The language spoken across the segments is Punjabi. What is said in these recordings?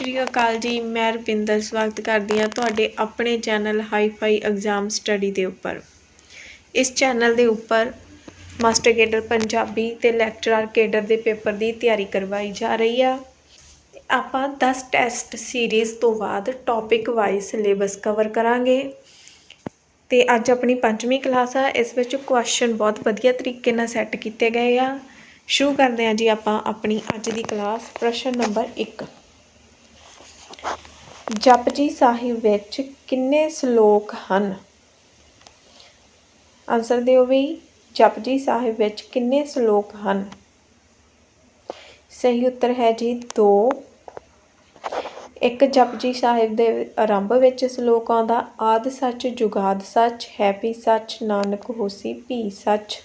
ਸ਼੍ਰੀ ਅਕਾਲ ਜੀ, ਮੈਂ ਰੁਪਿੰਦਰ ਸਵਾਗਤ ਕਰਦੀ ਹਾਂ ਤੁਹਾਡੇ ਆਪਣੇ ਚੈਨਲ ਹਾਈਫਾਈ ਐਗਜ਼ਾਮ ਸਟੱਡੀ ਦੇ ਉੱਪਰ। ਇਸ ਚੈਨਲ ਦੇ ਉੱਪਰ ਮਾਸਟਰ ਕੇਡਰ ਪੰਜਾਬੀ ਤੇ ਲੈਕਚਰਰ ਕੇਡਰ ਦੇ ਪੇਪਰ ਦੀ ਤਿਆਰੀ ਕਰਵਾਈ ਜਾ ਰਹੀ ਆ। ਆਪਾਂ 10 ਟੈਸਟ ਸੀਰੀਜ਼ ਤੋਂ ਬਾਅਦ ਟੌਪਿਕ ਵਾਈਜ਼ ਸਿਲੇਬਸ ਕਵਰ ਕਰਾਂਗੇ। ਤੇ ਅੱਜ ਆਪਣੀ ਪੰਜਵੀਂ ਕਲਾਸ ਆ, ਇਸ ਵਿੱਚ ਕੁਐਸਚਨ ਬਹੁਤ ਵਧੀਆ ਤਰੀਕੇ ਨਾਲ ਸੈੱਟ ਕੀਤੇ ਗਏ ਆ। ਸ਼ੁਰੂ ਕਰਦੇ ਹਾਂ ਜੀ ਆਪਾਂ ਆਪਣੀ ਅੱਜ ਦੀ ਕਲਾਸ, ਪ੍ਰਸ਼ਨ ਨੰਬਰ 1 ਜਪਜੀ ਸਾਹਿਬ ਵਿੱਚ ਕਿੰਨੇ ਸ਼ਲੋਕ ਹਨ? ਆਨਸਰ ਦਿਓ ਵੀ, ਜਪਜੀ ਸਾਹਿਬ ਵਿੱਚ ਕਿੰਨੇ ਸ਼ਲੋਕ ਹਨ? ਸਹੀ ਉੱਤਰ ਹੈ ਜੀ 2 ਇੱਕ ਜਪਜੀ ਸਾਹਿਬ ਦੇ ਆਰੰਭ ਵਿੱਚ ਸ਼ਲੋਕ ਆਉਂਦਾ, ਆਦ ਸੱਚ ਜੁਗਾਦ ਸੱਚ, ਹੈਪੀ ਸੱਚ, ਨਾਨਕ ਹੋਸੀ ਭੀ ਸੱਚ।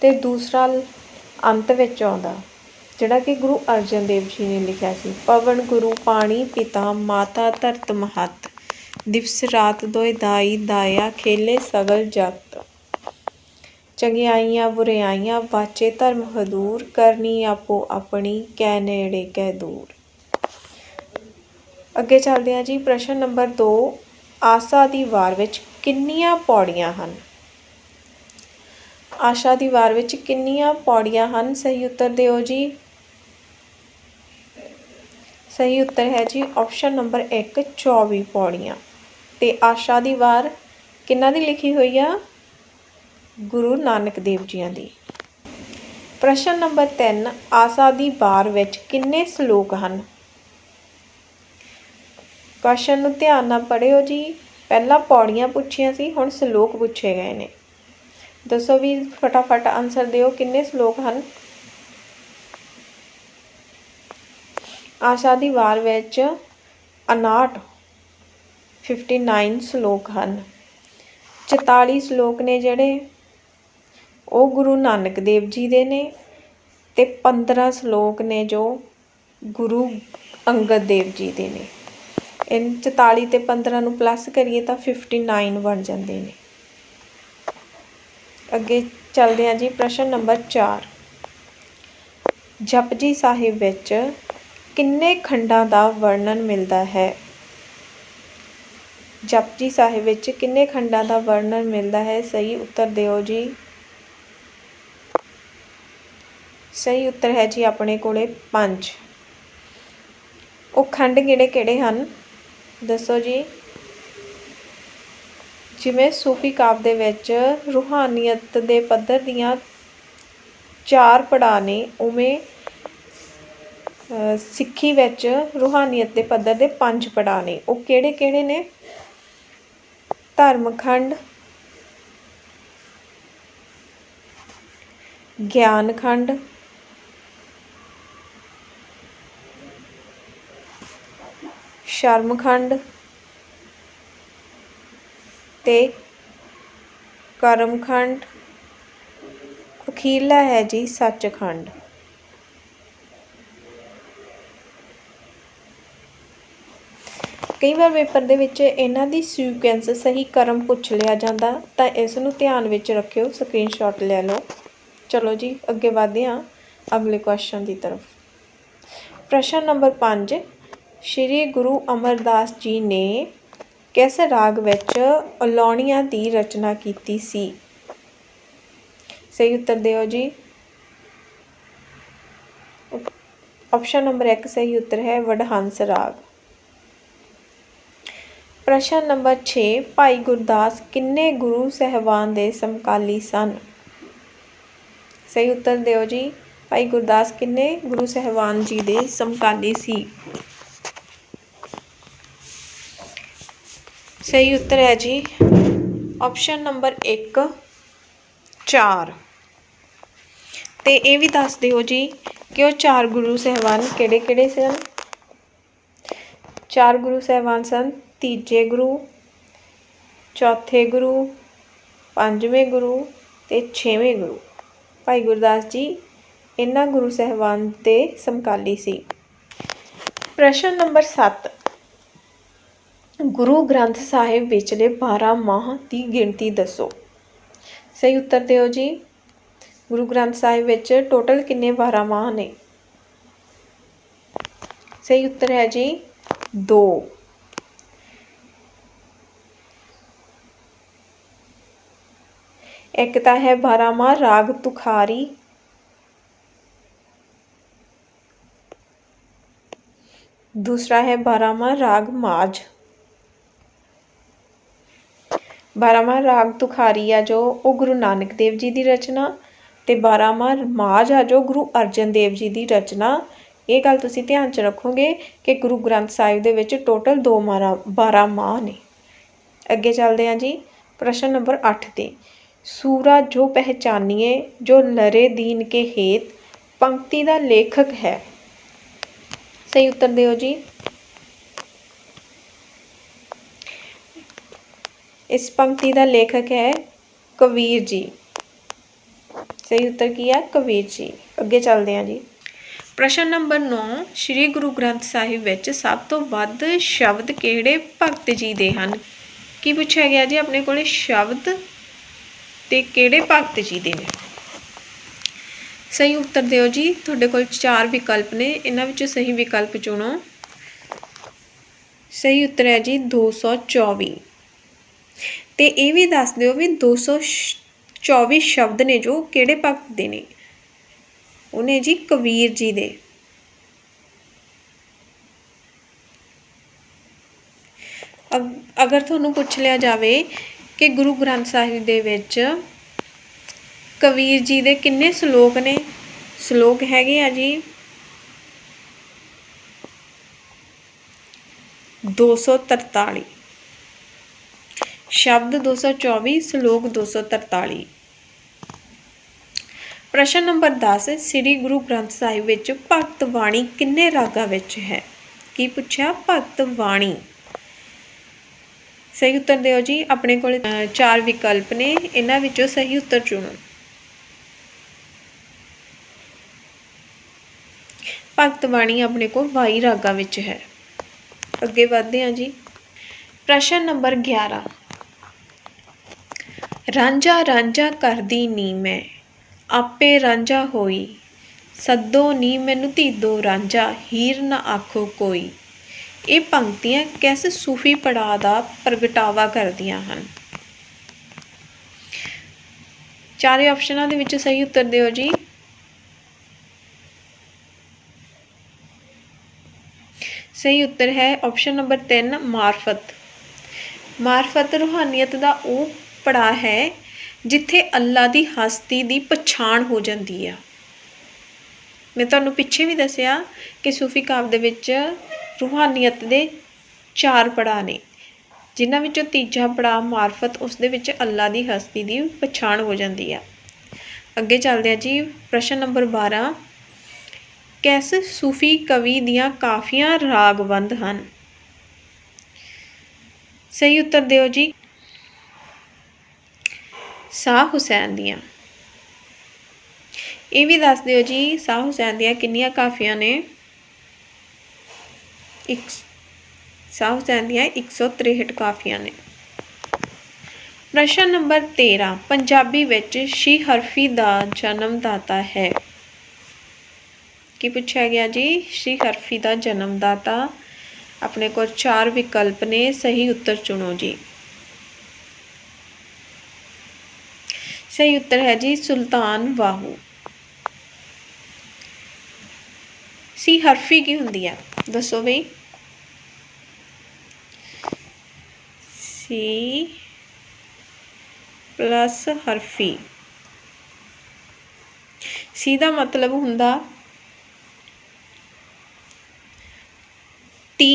ਤੇ ਦੂਸਰਾ ਅੰਤ ਵਿੱਚ ਆਉਂਦਾ ਜਿਹੜਾ ਕਿ ਗੁਰੂ ਅਰਜਨ ਦੇਵ ਜੀ ਨੇ ਲਿਖਿਆ ਸੀ, ਪਵਨ ਗੁਰੂ, ਪਾਣੀ ਪਿਤਾ, ਮਾਤਾ ਧਰਤ ਮਹਤ, ਦਿਵਸ ਰਾਤ ਦੋਇ ਦਾਈ ਦਾਇਆ, ਖੇਲੇ ਸਗਲ ਜਗਤ। ਚੰਗਿਆਈਆਂ ਬੁਰਿਆਈਆਂ ਵਾਚੇ ਧਰਮ ਹਦੂਰ, ਕਰਨੀ ਆਪੋ ਆਪਣੀ ਕਹਿ ਨੇੜੇ ਕਹਿ ਦੂਰ। ਅੱਗੇ ਚੱਲਦੇ ਹਾਂ ਜੀ, ਪ੍ਰਸ਼ਨ ਨੰਬਰ 2 ਆਸਾ ਦੀ ਵਾਰ ਵਿੱਚ ਕਿੰਨੀਆਂ ਪੌੜੀਆਂ ਹਨ? ਆਸ਼ਾ ਦੀ ਵਾਰ ਵਿੱਚ ਕਿੰਨੀਆਂ ਪੌੜੀਆਂ ਹਨ? ਸਹੀ ਉੱਤਰ ਦਿਓ ਜੀ। ਸਹੀ ਉੱਤਰ ਹੈ ਜੀ ਆਪਸ਼ਨ ਨੰਬਰ 1 24 ਪੌੜੀਆਂ। ਤੇ ਆਸ਼ਾ ਦੀ ਵਾਰ ਕਿੰਨਾ ਦੀ ਲਿਖੀ ਹੋਈ ਆ? ਗੁਰੂ ਨਾਨਕ ਦੇਵ ਜੀਆਂ ਦੀ। ਪ੍ਰਸ਼ਨ ਨੰਬਰ 3 ਆਸਾ ਦੀ ਵਾਰ ਵਿੱਚ ਕਿੰਨੇ ਸ਼ਲੋਕ ਹਨ? ਕੁਐਸਚਨ ਨੂੰ ਧਿਆਨ ਨਾਲ ਪੜ੍ਹਿਓ ਜੀ। ਪਹਿਲਾਂ ਪੌੜੀਆਂ ਪੁੱਛੀਆਂ ਸੀ, ਹੁਣ ਸ਼ਲੋਕ ਪੁੱਛੇ ਗਏ ਨੇ। ਦੱਸੋ ਵੀ ਫਟਾਫਟ ਆਨਸਰ ਦਿਓ, ਕਿੰਨੇ ਸ਼ਲੋਕ ਹਨ? ਆਸ਼ਾ ਦੀ ਵਾਰ ਵਿੱਚ 59 59 ਸ਼ਲੋਕ ਹਨ। 44 ਸ਼ਲੋਕ ਨੇ ਜਿਹੜੇ, ਉਹ ਗੁਰੂ ਨਾਨਕ ਦੇਵ ਜੀ ਦੇ ਨੇ ਤੇ 15 ਸ਼ਲੋਕ ਨੇ ਜੋ ਗੁਰੂ ਅੰਗਦ ਦੇਵ ਜੀ ਦੇ ਨੇ। ਇਨ 44 ਤੇ 15 ਨੂੰ ਪਲੱਸ ਕਰੀਏ ਤਾਂ 59 ਬਣ ਜਾਂਦੇ ਨੇ। ਅੱਗੇ ਚੱਲਦੇ ਹਾਂ ਜੀ, ਪ੍ਰਸ਼ਨ ਨੰਬਰ 4 ਜਪਜੀ ਸਾਹਿਬ ਵਿੱਚ ਕਿੰਨੇ ਖੰਡਾਂ ਦਾ ਵਰਣਨ ਮਿਲਦਾ ਹੈ? ਜਪਜੀ ਸਾਹਿਬ ਵਿੱਚ ਕਿੰਨੇ ਖੰਡਾਂ ਦਾ ਵਰਣਨ ਮਿਲਦਾ ਹੈ? ਸਹੀ ਉੱਤਰ ਦਿਓ ਜੀ। ਸਹੀ ਉੱਤਰ ਹੈ ਜੀ ਆਪਣੇ ਕੋਲੇ 5 ਉਹ ਖੰਡ ਕਿਹੜੇ ਕਿਹੜੇ ਹਨ? ਦੱਸੋ ਜੀ। ਜਿਵੇਂ ਸੂਫੀ ਕਾਵ ਦੇ ਵਿੱਚ ਰੂਹਾਨੀਅਤ ਦੇ ਪੱਧਰ ਦੀਆਂ ਚਾਰ ਪੜਾਅ ਨੇ, ਉਵੇਂ ਸਿੱਖੀ ਵਿੱਚ ਰੂਹਾਨੀਅਤ ਦੇ ਪੱਧਰ ਦੇ ਪੰਜ ਪੜਾਅ ਨੇ। ਉਹ ਕਿਹੜੇ ਕਿਹੜੇ ਨੇ? ਧਰਮਖੰਡ, ਗਿਆਨਖੰਡ, ਸ਼ਰਮਖੰਡ ਤੇ ਕਰਮਖੰਡ ਅਖੀਰਲਾ ਹੈ ਜੀ ਸੱਚਖੰਡ। ਕਈ ਵਾਰ ਪੇਪਰ ਦੇ ਵਿੱਚ ਇਹਨਾਂ ਦੀ ਸੀਕੁਐਂਸ ਸਹੀ ਕਰਮ ਪੁੱਛ ਲਿਆ ਜਾਂਦਾ, ਤਾਂ ਇਸ ਨੂੰ ਧਿਆਨ ਵਿੱਚ ਰੱਖਿਓ ਸਕਰੀਨਸ਼ਾਟ ਲੈ ਲਓ। ਚਲੋ ਜੀ, ਅੱਗੇ ਵਧਦੇ ਹਾਂ ਅਗਲੇ ਕੁਐਸਚਨ ਦੀ ਤਰਫ। ਪ੍ਰਸ਼ਨ ਨੰਬਰ 5 ਸ਼੍ਰੀ ਗੁਰੂ ਅਮਰਦਾਸ ਜੀ ਨੇ ਕਿਸ ਰਾਗ ਵਿੱਚ ਅਲੌਣੀਆਂ ਦੀ ਰਚਨਾ ਕੀਤੀ ਸੀ? ਸਹੀ ਉੱਤਰ ਦਿਓ ਜੀ। ਆਪਸ਼ਨ ਨੰਬਰ 1 ਸਹੀ ਉੱਤਰ ਹੈ, ਵਡਹੰਸ ਰਾਗ। ਪ੍ਰਸ਼ਨ ਨੰਬਰ 6 ਭਾਈ ਗੁਰਦਾਸ ਕਿੰਨੇ ਗੁਰੂ ਸਹਿਬਾਨ ਦੇ ਸਮਕਾਲੀ ਸਨ? ਸਹੀ ਉੱਤਰ ਦਿਓ ਜੀ। ਭਾਈ ਗੁਰਦਾਸ ਕਿੰਨੇ ਗੁਰੂ ਸਹਿਬਾਨ ਜੀ ਦੇ ਸਮਕਾਲੀ ਸੀ? ਸਹੀ ਉੱਤਰ ਹੈ ਜੀ। ਆਪਸ਼ਨ ਨੰਬਰ 1 4 ਤੇ ਇਹ ਵੀ ਦੱਸ ਦਿਓ ਜੀ ਕਿ ਉਹ ਚਾਰ ਗੁਰੂ ਸਹਿਬਾਨ ਕਿਹੜੇ ਕਿਹੜੇ ਸਨ? ਚਾਰ ਗੁਰੂ ਸਹਿਬਾਨ ਸਨ, ਤੀਜੇ ਗੁਰੂ, ਚੌਥੇ ਗੁਰੂ, ਪੰਜਵੇਂ ਗੁਰੂ ਤੇ ਛੇਵੇਂ ਗੁਰੂ। ਭਾਈ ਗੁਰਦਾਸ ਜੀ, ਇਹਨਾਂ ਗੁਰੂ ਸਹਿਬਾਨ ਦੇ ਸਮਕਾਲੀ ਸੀ। ਪ੍ਰਸ਼ਨ ਨੰਬਰ 7 ਗੁਰੂ ਗ੍ਰੰਥ ਸਾਹਿਬ ਵਿਚਲੇ 12 ਮਾਹ ਦੀ ਗਿਣਤੀ ਦੱਸੋ ਸਹੀ ਉੱਤਰ ਦਿਓ ਜੀ ਗੁਰੂ ਗ੍ਰੰਥ ਸਾਹਿਬ ਵਿੱਚ ਟੋਟਲ ਕਿੰਨੇ 12 ਮਾਹ ਨੇ ਸਹੀ ਉੱਤਰ ਹੈ ਜੀ 2 ਇੱਕ ਤਾਂ ਹੈ ਬਾਰਾਮਾ ਰਾਗ ਤੁਖਾਰੀ दूसरा है बारामा राग माज ਬਾਰਾਮਾ ਰਾਗ ਤੁਖਾਰੀ ਆ ਜੋ ਉਹ ਗੁਰੂ ਨਾਨਕ ਦੇਵ ਜੀ ਦੀ ਰਚਨਾ ਅਤੇ ਬਾਰਾਮਾ ਮਾਝ ਆ ਜੋ ਗੁਰੂ ਅਰਜਨ ਦੇਵ ਜੀ ਦੀ ਰਚਨਾ। ਇਹ ਗੱਲ ਤੁਸੀਂ ਧਿਆਨ 'ਚ ਰੱਖੋਗੇ ਕਿ ਗੁਰੂ ਗ੍ਰੰਥ ਸਾਹਿਬ ਦੇ ਵਿੱਚ ਟੋਟਲ ਦੋ ਮਾਰਾ 12 ਮਾਹ ਨੇ। ਅੱਗੇ ਚੱਲਦੇ ਹਾਂ ਜੀ, ਪ੍ਰਸ਼ਨ ਨੰਬਰ 8 ਤੇ। ਸੂਰਾ ਜੋ ਪਹਿਚਾਨੀਏ, ਜੋ ਲਰੇ ਦੀਨ ਕੇ ਹੇਤ, ਪੰਕਤੀ ਦਾ ਲੇਖਕ ਹੈ। ਸਹੀ ਉੱਤਰ ਦਿਓ ਜੀ। ਇਸ ਪੰਕਤੀ ਦਾ ਲੇਖਕ ਹੈ ਕਬੀਰ ਜੀ। ਸਹੀ ਉੱਤਰ ਕੀ ਹੈ ਕਬੀਰ ਜੀ। ਅੱਗੇ ਚੱਲਦੇ ਹਾਂ ਜੀ। ਪ੍ਰਸ਼ਨ ਨੰਬਰ 9 ਸ੍ਰੀ ਗੁਰੂ ਗ੍ਰੰਥ ਸਾਹਿਬ ਵਿੱਚ ਸਭ ਤੋਂ ਵੱਧ ਸ਼ਬਦ ਕਿਹੜੇ ਭਗਤ ਜੀ ਦੇ ਹਨ? ਕੀ ਪੁੱਛਿਆ ਗਿਆ ਜੀ ਆਪਣੇ ਕੋਲੇ? ਸ਼ਬਦ ਤੇ ਕਿਹੜੇ ਭਗਤ ਜੀ ਦੇ ਨੇ? ਸਹੀ ਉੱਤਰ ਦਿਓ ਜੀ। ਤੁਹਾਡੇ ਕੋਲ ਚਾਰ ਵਿਕਲਪ ਨੇ। ਇਹਨਾਂ ਵਿੱਚੋਂ ਸਹੀ ਵਿਕਲਪ ਚੁਣੋ। ਸਹੀ ਉੱਤਰ ਹੈ ਜੀ 224 ਅਤੇ ਇਹ ਵੀ ਦੱਸ ਦਿਓ ਵੀ 224 ਸ਼ਬਦ ਨੇ ਜੋ ਕਿਹੜੇ ਭਗਤ ਦੇ ਨੇ? ਉਹ ਨੇ ਜੀ ਕਬੀਰ ਜੀ ਦੇ। ਅਗਰ ਤੁਹਾਨੂੰ ਪੁੱਛ ਲਿਆ ਜਾਵੇ ਕਿ ਗੁਰੂ ਗ੍ਰੰਥ ਸਾਹਿਬ ਦੇ ਵਿੱਚ ਕਬੀਰ ਜੀ ਦੇ ਕਿੰਨੇ ਸ਼ਲੋਕ ਨੇ? ਸ਼ਲੋਕ ਹੈਗੇ ਆ ਜੀ 243 ਸ਼ਬਦ 224 ਸ਼ਲੋਕ 243 ਪ੍ਰਸ਼ਨ ਨੰਬਰ 10 ਸ੍ਰੀ ਗੁਰੂ ਗ੍ਰੰਥ ਸਾਹਿਬ ਵਿੱਚ ਭਗਤ ਬਾਣੀ ਕਿੰਨੇ ਰਾਗਾਂ ਵਿੱਚ ਹੈ? ਕੀ ਪੁੱਛਿਆ? ਭਗਤ ਬਾਣੀ। ਸਹੀ ਉੱਤਰ ਦਿਓ ਜੀ, ਆਪਣੇ ਕੋਲ ਚਾਰ ਵਿਕਲਪ ਨੇ, ਇਹਨਾਂ ਵਿੱਚੋਂ ਸਹੀ ਉੱਤਰ ਚੁਣੋ। ਭਗਤ ਬਾਣੀ ਆਪਣੇ ਕੋਲ 22 ਰਾਗਾਂ ਵਿੱਚ ਹੈ। ਅੱਗੇ ਵਧਦੇ ਹਾਂ ਜੀ। ਪ੍ਰਸ਼ਨ ਨੰਬਰ 11 ਰਾਂਝਾ ਰਾਂਝਾ ਕਰਦੀ ਨੀ ਮੈਂ, ਆਪੇ ਰਾਂਝਾ ਹੋਈ। ਸੱਦੋ ਨੀ ਮੈਨੂੰ ਧੀਦੋ ਰਾਂਝਾ, ਹੀਰ ਨਾ ਆਖੋ ਕੋਈ। ਇਹ ਪੰਕਤੀਆਂ ਕਿਸ ਸੂਫੀ ਪੜਾਅ ਦਾ ਪ੍ਰਗਟਾਵਾ ਕਰਦੀਆਂ ਹਨ? ਚਾਰੇ ਆਪਸ਼ਨਾਂ ਦੇ ਵਿੱਚ ਸਹੀ ਉੱਤਰ ਦਿਓ ਜੀ। ਸਹੀ ਉੱਤਰ ਹੈ ਆਪਸ਼ਨ ਨੰਬਰ 3 ਮਾਰਫਤ। ਮਾਰਫਤ ਰੂਹਾਨੀਅਤ ਦਾ ਉਹ ਪੜਾਅ ਹੈ, ਜਿੱਥੇ ਅੱਲਾ ਦੀ ਹਸਤੀ ਦੀ ਪਛਾਣ ਹੋ ਜਾਂਦੀ ਆ। ਮੈਂ ਤੁਹਾਨੂੰ ਪਿੱਛੇ ਵੀ ਦੱਸਿਆ ਕਿ ਸੂਫੀ ਕਾਵ ਦੇ ਵਿੱਚ ਰੂਹਾਨੀਅਤ ਦੇ ਚਾਰ ਪੜਾਅ ਨੇ, ਜਿਨ੍ਹਾਂ ਵਿੱਚੋਂ ਤੀਜਾ ਪੜਾਅ ਮਾਰਫਤ, ਉਸ ਦੇ ਵਿੱਚ ਅੱਲਾ ਦੀ ਹਸਤੀ ਦੀ ਪਛਾਣ ਹੋ ਜਾਂਦੀ ਆ। ਅੱਗੇ ਚੱਲਦੇ ਆ ਜੀ, ਪ੍ਰਸ਼ਨ ਨੰਬਰ 12 ਕਿਸ ਸੂਫੀ ਕਵੀ ਦੀਆਂ ਕਾਫੀਆਂ ਰਾਗਵੰਦ ਹਨ? ਸਹੀ ਉੱਤਰ ਦਿਓ ਜੀ। ਸ਼ਾਹ ਹੁਸੈਨ ਦੀਆਂ। ਇਹ ਵੀ ਦੱਸ ਦਿਓ ਜੀ, ਸ਼ਾਹ ਹੁਸੈਨ ਦੀਆਂ ਕਿੰਨੀਆਂ ਕਾਫੀਆਂ ਨੇ? ਇੱਕ, ਸ਼ਾਹ ਹੁਸੈਨ ਦੀਆਂ 163 ਕਾਫੀਆਂ ਨੇ। ਪ੍ਰਸ਼ਨ ਨੰਬਰ 13 ਪੰਜਾਬੀ ਵਿੱਚ ਸ਼ੀ ਹਰਫੀ ਦਾ ਜਨਮਦਾਤਾ ਹੈ। ਕੀ ਪੁੱਛਿਆ ਗਿਆ ਜੀ? ਸ਼੍ਰੀ ਹਰਫੀ ਦਾ ਜਨਮਦਾਤਾ। ਆਪਣੇ ਕੋਲ ਚਾਰ ਵਿਕਲਪ ਨੇ, ਸਹੀ ਉੱਤਰ ਚੁਣੋ ਜੀ। ਸਹੀ ਉੱਤਰ ਹੈ ਜੀ, ਸੁਲਤਾਨ ਵਾਹੂ ਸੀ ਹਰਫੀ ਕੀ ਹੁੰਦੀ ਹੈ ਦੱਸੋ ਬਈ। ਸੀ ਪਲੱਸ ਹਰਫੀ। ਸੀ ਦਾ ਮਤਲਬ ਹੁੰਦਾ ਟੀ।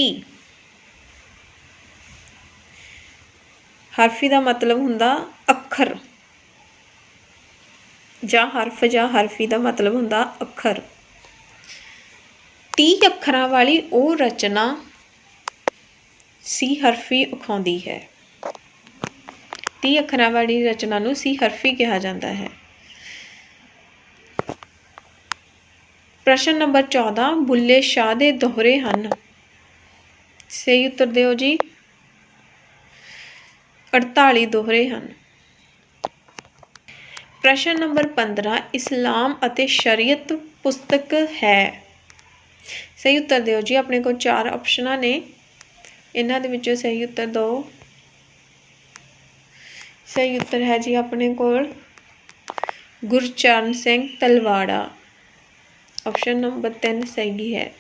ਹਰਫੀ ਦਾ ਮਤਲਬ ਹੁੰਦਾ ਅੱਖਰ। ਜਾਂ ਹਰਫ ਜਾਂ ਹਰਫੀ ਦਾ ਮਤਲਬ ਹੁੰਦਾ ਅੱਖਰ। 30 ਅੱਖਰਾਂ ਵਾਲੀ ਉਹ ਰਚਨਾ ਸੀ ਹਰਫੀ ਉਖਾਉਂਦੀ ਹੈ। 30 ਅੱਖਰਾਂ ਵਾਲੀ ਰਚਨਾ ਨੂੰ ਸੀ ਹਰਫੀ ਕਿਹਾ ਜਾਂਦਾ ਹੈ। ਪ੍ਰਸ਼ਨ ਨੰਬਰ 14 ਬੁੱਲੇ ਸ਼ਾਹ ਦੇ ਦੋਹਰੇ ਹਨ। ਸਹੀ ਉੱਤਰ ਦਿਓ ਜੀ। 48 ਦੋਹਰੇ ਹਨ। ਪ੍ਰਸ਼ਨ ਨੰਬਰ 15 ਇਸਲਾਮ ਅਤੇ ਸ਼ਰੀਅਤ ਪੁਸਤਕ ਹੈ। ਸਹੀ ਉੱਤਰ ਦਿਓ ਜੀ, ਆਪਣੇ ਕੋਲ ਚਾਰ ਆਪਸ਼ਨਾਂ ਨੇ। ਇਹਨਾਂ ਦੇ ਵਿੱਚੋਂ ਸਹੀ ਉੱਤਰ ਦਿਓ ਸਹੀ ਉੱਤਰ ਹੈ ਜੀ ਆਪਣੇ ਕੋਲ ਗੁਰਚਰਨ ਸਿੰਘ ਤਲਵਾੜਾ। ਆਪਸ਼ਨ ਨੰਬਰ 3 ਸਹੀ ਹੈ।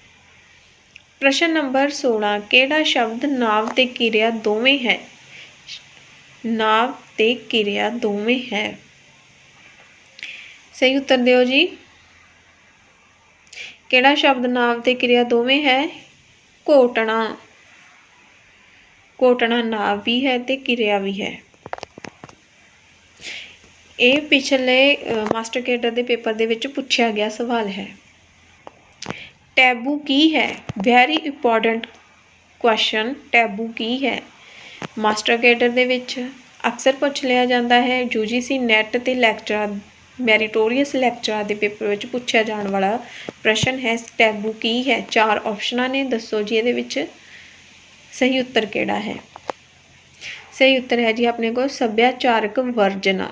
ਪ੍ਰਸ਼ਨ ਨੰਬਰ 16 ਕਿਹੜਾ ਸ਼ਬਦ ਨਾਵ ਤੇ ਕਿਰਿਆ ਦੋਵੇਂ ਹੈ? ਨਾਵ ਤੇ ਕਿਰਿਆ ਦੋਵੇਂ ਹੈ। ਸਹੀ ਉੱਤਰ ਦਿਓ ਜੀ। ਕਿਹੜਾ ਸ਼ਬਦ ਨਾਮ ਤੇ ਕਿਰਿਆ ਦੋਵੇਂ ਹੈ? ਘੋਟਣਾ। ਘੋਟਣਾ ਨਾਮ ਵੀ ਹੈ ਤੇ ਕਿਰਿਆ ਵੀ ਹੈ। ਇਹ ਪਿਛਲੇ ਮਾਸਟਰ ਕੇਡਰ ਦੇ ਪੇਪਰ ਦੇ ਵਿੱਚ ਪੁੱਛਿਆ ਗਿਆ ਸਵਾਲ ਹੈ। ਟੈਬੂ ਕੀ ਹੈ? ਵੈਰੀ ਇੰਪੋਰਟੈਂਟ ਕੁਐਸਚਨ ਟੈਬੂ ਕੀ ਹੈ? ਮਾਸਟਰ ਕੇਡਰ ਦੇ ਵਿੱਚ ਅਕਸਰ ਪੁੱਛ ਲਿਆ ਜਾਂਦਾ ਹੈ। ਯੂਜੀਸੀ ਨੈਟ ਤੇ ਲੈਕਚਰ ਮੈਰੀਟੋਰੀਅਸ ਲੈਕਚਰਾਂ ਦੇ ਪੇਪਰ ਵਿੱਚ ਪੁੱਛਿਆ ਜਾਣ ਵਾਲਾ ਪ੍ਰਸ਼ਨ ਹੈ, ਟੈਬੂ ਕੀ ਹੈ? ਚਾਰ ਆਪਸ਼ਨਾਂ ਨੇ, ਦੱਸੋ ਜੀ ਇਹਦੇ ਵਿੱਚ ਸਹੀ ਉੱਤਰ ਕਿਹੜਾ ਹੈ? ਸਹੀ ਉੱਤਰ ਹੈ ਜੀ ਆਪਣੇ ਕੋਲ, ਸੱਭਿਆਚਾਰਕ ਵਰਜਨਾ।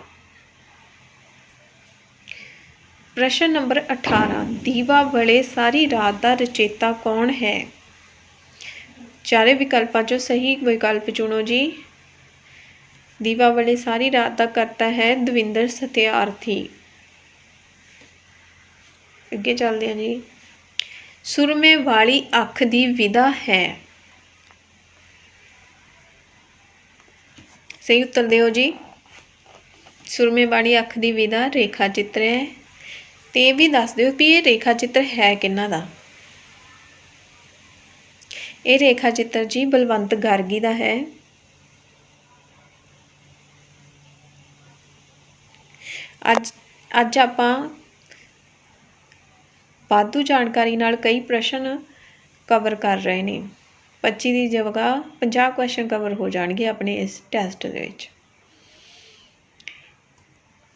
ਪ੍ਰਸ਼ਨ ਨੰਬਰ 18 ਦੀਵਾ ਬਲੇ ਸਾਰੀ ਰਾਤ ਦਾ ਰਚੇਤਾ ਕੌਣ ਹੈ? ਚਾਰੇ ਵਿਕਲਪਾਂ ਚੋਂ ਸਹੀ ਵਿਕਲਪ ਚੁਣੋ ਜੀ। ਦੀਵਾ ਬਲੇ ਸਾਰੀ ਰਾਤ ਦਾ ਕਰਤਾ ਹੈ ਦਵਿੰਦਰ ਸਤਿਆਰਥੀ। ਅੱਗੇ ਚੱਲਦੇ ਹਾਂ ਜੀ। ਸੁਰਮੇ ਵਾਲੀ ਅੱਖ ਦੀ ਵਿਦਾ ਹੈ। ਸਹੀ ਉੱਤਰ ਦਿਓ ਜੀ। ਸੁਰਮੇ ਵਾਲੀ ਅੱਖ ਦੀ ਵਿਦਾ ਰੇਖਾ ਚਿੱਤਰ ਹੈ। ਤੇ ਇਹ ਵੀ ਦੱਸ ਦਿਓ ਕਿ ਇਹ ਰੇਖਾ ਚਿੱਤਰ ਹੈ ਕਿੰਨਾ ਦਾ? ਇਹ ਰੇਖਾ ਚਿੱਤਰ ਜੀ ਬਲਵੰਤ ਗਾਰਗੀ ਦਾ ਹੈ। ਅੱਜ ਅੱਜ ਆਪਾਂ ਵਾਧੂ ਜਾਣਕਾਰੀ ਨਾਲ ਕਈ ਪ੍ਰਸ਼ਨ ਕਵਰ ਕਰ ਰਹੇ ਨੇ। 25 ਦੀ ਜਗ੍ਹਾ 50 ਕੁਐਸਚਨ ਕਵਰ ਹੋ ਜਾਣਗੇ ਆਪਣੇ ਇਸ ਟੈਸਟ ਦੇ ਵਿੱਚ।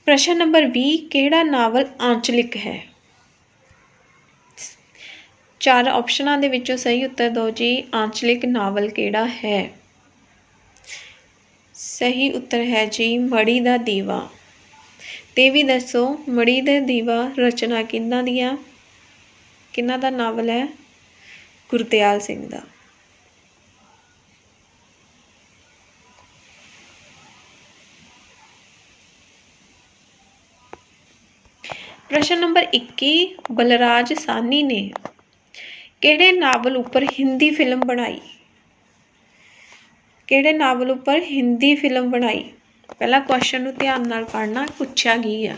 ਪ੍ਰਸ਼ਨ ਨੰਬਰ 20 ਕਿਹੜਾ ਨਾਵਲ ਆਂਚਲਿਕ ਹੈ? ਚਾਰ ਆਪਸ਼ਨਾਂ ਦੇ ਵਿੱਚੋਂ ਸਹੀ ਉੱਤਰ ਦਿਓ ਜੀ, ਆਂਚਲਿਕ ਨਾਵਲ ਕਿਹੜਾ ਹੈ? ਸਹੀ ਉੱਤਰ ਹੈ ਜੀ ਮੜੀ ਦਾ ਦੀਵਾ। ਇਹ ਵੀ ਦੱਸੋ ਮੜੀ ਦੇ ਦੀਵਾ ਰਚਨਾ ਕਿੰਨਾ ਦੀਆਂ? ਆ ਦਾ ਨਾਵਲ ਹੈ? ਗੁਰਦਿਆਲ ਸਿੰਘ ਦਾ। ਪ੍ਰਸ਼ਨ ਨੰਬਰ 21 ਬਲਰਾਜ ਸਾਨੀ ਨੇ ਕਿਹੜੇ ਨਾਵਲ ਉੱਪਰ ਹਿੰਦੀ ਫਿਲਮ ਬਣਾਈ? ਕਿਹੜੇ ਨਾਵਲ ਉੱਪਰ ਹਿੰਦੀ ਫਿਲਮ ਬਣਾਈ? ਪਹਿਲਾਂ ਕੁਐਸਚਨ ਨੂੰ ਧਿਆਨ ਨਾਲ ਪੜ੍ਹਨਾ, ਪੁੱਛਿਆ ਕੀ ਆ।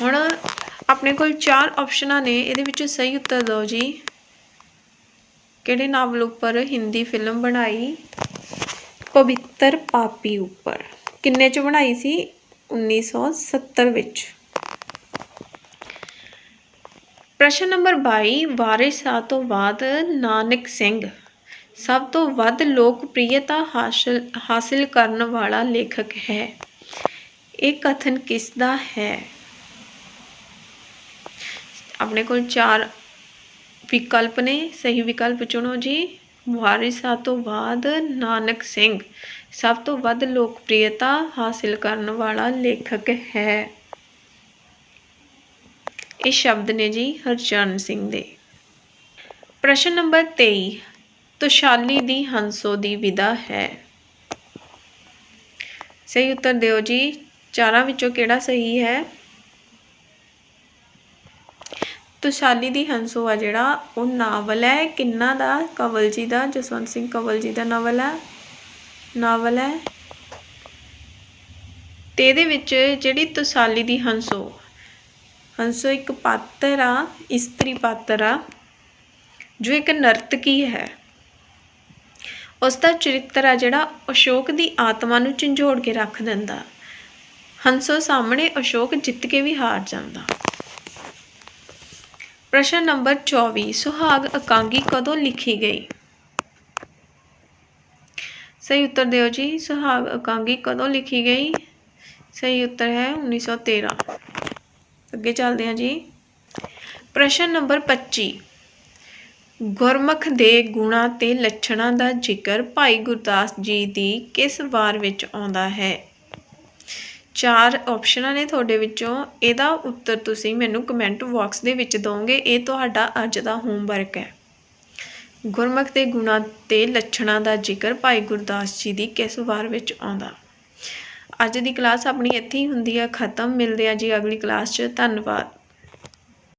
ਹੁਣ ਆਪਣੇ ਕੋਲ ਚਾਰ ਆਪਸ਼ਨਾਂ ਨੇ, ਇਹਦੇ ਵਿੱਚੋਂ ਸਹੀ ਉੱਤਰ ਦਿਓ ਜੀ। ਕਿਹੜੇ ਨਾਵਲ ਉੱਪਰ ਹਿੰਦੀ ਫਿਲਮ ਬਣਾਈ? ਪਵਿੱਤਰ ਪਾਪੀ ਉੱਪਰ। ਕਿੰਨੇ ਚ ਬਣਾਈ ਸੀ? 1970 ਵਿੱਚ। ਪ੍ਰਸ਼ਨ ਨੰਬਰ 22 ਸ਼ਾਹ ਤੋਂ ਬਾਅਦ ਨਾਨਕ ਸਿੰਘ। ਸਭ ਤੋਂ ਵੱਧ ਲੋਕਪ੍ਰਿਯਤਾ ਹਾਸਲ, ਹਾਸਿਲ ਕਰਨ ਵਾਲਾ ਲੇਖਕ ਹੈ। ਇਹ ਕਥਨ ਕਿਸ ਦਾ ਹੈ? ਆਪਣੇ ਕੋਲ ਚਾਰ ਵਿਕਲਪ ਨੇ। ਸਹੀ ਵਿਕਲਪ ਚੁਣੋ ਜੀ। ਵਾਰਿਸਾਂ ਤੋਂ ਬਾਅਦ ਨਾਨਕ ਸਿੰਘ। ਸਭ ਤੋਂ ਵੱਧ ਲੋਕਪ੍ਰਿਯਤਾ ਹਾਸਿਲ ਕਰਨ ਵਾਲਾ ਲੇਖਕ ਹੈ। ਇਹ ਸ਼ਬਦ ਨੇ ਜੀ, ਹਰਚਰਨ ਸਿੰਘ ਦੇ। ਪ੍ਰਸ਼ਨ ਨੰਬਰ 23 ਤੁਸ਼ਾਲੀ ਦੀ ਹੰਸੋ ਦੀ ਵਿਦਾ ਹੈ। ਸਹੀ ਉੱਤਰ ਦਿਓ ਜੀ। ਚਾਰਾਂ ਵਿੱਚੋਂ ਕਿਹੜਾ ਸਹੀ ਹੈ? ਤੁਸ਼ਾਲੀ ਦੀ ਹੰਸੋ ਆ ਜਿਹੜਾ, ਉਹ ਨਾਵਲ ਹੈ। ਕਿੰਨਾ ਦਾ? ਕਵਲ ਜੀ ਦਾ, ਜਸਵੰਤ ਸਿੰਘ ਕਵਲ ਜੀ ਦਾ ਨਾਵਲ ਹੈ। ਨਾਵਲ ਹੈ। ਤੇ ਇਹਦੇ ਵਿੱਚ ਜਿਹੜੀ ਤੁਸਾਲੀ ਦੀ ਹੰਸੋ ਹੰਸੋ ਇੱਕ ਪਾਤਰ ਆ, ਇਸਤਰੀ ਪਾਤਰ ਆ, ਜੋ ਇੱਕ ਨਰਤਕੀ ਹੈ। ਉਸ ਦਾ ਚਰਿੱਤਰ ਆ ਜਿਹੜਾ ਅਸ਼ੋਕ ਦੀ ਆਤਮਾ ਨੂੰ ਝੰਜੋੜ ਕੇ ਰੱਖ ਦਿੰਦਾ। ਹੰਸੋ ਸਾਹਮਣੇ ਅਸ਼ੋਕ ਜਿੱਤ ਕੇ ਵੀ ਹਾਰ ਜਾਂਦਾ। ਪ੍ਰਸ਼ਨ ਨੰਬਰ 24 ਸੁਹਾਗ ਇਕਾਂਗੀ ਕਦੋਂ ਲਿਖੀ ਗਈ? ਸਹੀ ਉੱਤਰ ਦਿਓ ਜੀ, ਸੁਹਾਗ ਇਕਾਂਗੀ ਕਦੋਂ ਲਿਖੀ ਗਈ? ਸਹੀ ਉੱਤਰ ਹੈ 1913 ਅੱਗੇ ਚੱਲਦੇ ਹਾਂ ਜੀ। ਪ੍ਰਸ਼ਨ ਨੰਬਰ 25 ਗੁਰਮੁਖ ਦੇ ਗੁਣਾਂ ਤੇ ਲੱਛਣਾਂ ਦਾ ਜ਼ਿਕਰ ਭਾਈ ਗੁਰਦਾਸ ਜੀ ਦੀ ਕਿਸ ਵਾਰ ਵਿੱਚ ਆਉਂਦਾ ਹੈ? ਚਾਰ ਆਪਸ਼ਨਾਂ ਨੇ ਤੁਹਾਡੇ ਵਿੱਚੋਂ। ਇਹਦਾ ਉੱਤਰ ਤੁਸੀਂ ਮੈਨੂੰ ਕਮੈਂਟ ਬਾਕਸ ਦੇ ਵਿੱਚ ਦਿਓਗੇ। ਇਹ ਤੁਹਾਡਾ ਅੱਜ ਦਾ ਹੋਮਵਰਕ ਹੈ। ਗੁਰਮੁਖ ਦੇ ਗੁਣਾਂ ਤੇ ਲੱਛਣਾਂ ਦਾ ਜ਼ਿਕਰ ਭਾਈ ਗੁਰਦਾਸ ਜੀ ਦੀ ਕਿਸ ਵਾਰ ਵਿੱਚ ਆਉਂਦਾ? ਅੱਜ ਦੀ ਕਲਾਸ ਆਪਣੀ ਇੱਥੇ ਹੀ ਹੁੰਦੀ ਹੈ ਖਤਮ। ਮਿਲਦੇ ਆ ਜੀ ਅਗਲੀ ਕਲਾਸ 'ਚ। ਧੰਨਵਾਦ।